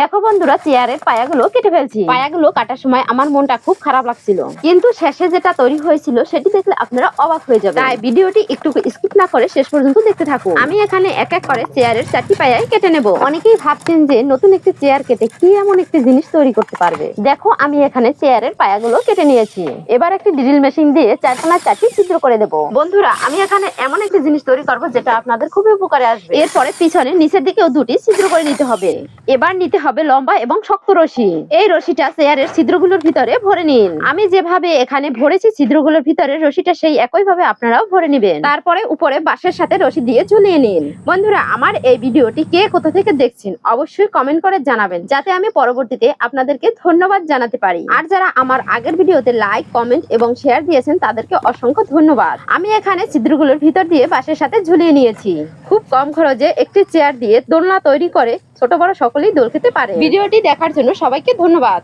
দেখো বন্ধুরা চেয়ারের পায়াগুলো কেটে ফেলছি। পায়াগুলো কাটার সময় আমার মনটা খুব খারাপ লাগছিল। কিন্তু শেষে যেটা তৈরি হয়েছিল, সেটি দেখলে আপনারা অবাক হয়ে যাবে তাই ভিডিওটি একটু স্কিপ না করে শেষ পর্যন্ত দেখতে থাকুন। আমি এখানে এক এক করে চেয়ারের চারটি পায়াই কেটে নেব। অনেকেই ভাবছেন যে নতুন একটি চেয়ার কেটে কি এমন একটি জিনিস তৈরি করতে পারবে? দেখো, আমি এখানে চেয়ারের পায়াগুলো কেটে নিয়েছি। এবার একটি ড্রিল মেশিন দিয়ে চারখানা চারটি ছিদ্র করে দেব। বন্ধুরা, আমি এখানে এমন একটি জিনিস তৈরি করব, যেটা আপনাদের খুবই উপকারে আসবে। এরপরে পিছনে নিচের দিকেও দুটি ছিদ্র করে নিতে হবে। এবার নিতে হবে লম্বা এবং শক্ত রশি। এই রশিটা চেয়ারের ছিদ্রগুলোর ভিতরে ভরে নিন। আমি যেভাবে এখানে ভরেছি ছিদ্রগুলোর ভিতরে রশিটা সেই একই ভাবে আপনারাও ভরে নেবেন। তারপরে উপরে বাঁশের সাথে রশি দিয়ে ঝুলিয়ে নিন। বন্ধুরা, আমার এই ভিডিওটি কে কোথা থেকে দেখছেন অবশ্যই কমেন্ট করে জানাবেন, যাতে আমি পরবর্তীতে আপনাদেরকে ধন্যবাদ জানাতে পারি। আর যারা আমার আগের ভিডিওতে লাইক, কমেন্ট এবং শেয়ার দিয়েছেন, তাদেরকে অসংখ্য ধন্যবাদ। আমি এখানে ছিদ্রগুলোর ভিতর দিয়ে বাঁশের সাথে ঝুলিয়ে নিয়েছি। খুব কম খরচে একটি চেয়ার দিয়ে দোলনা তৈরি করে ছোট বড় সকলেই দোল খেতে পারে। ভিডিওটি দেখার জন্য সবাইকে ধন্যবাদ।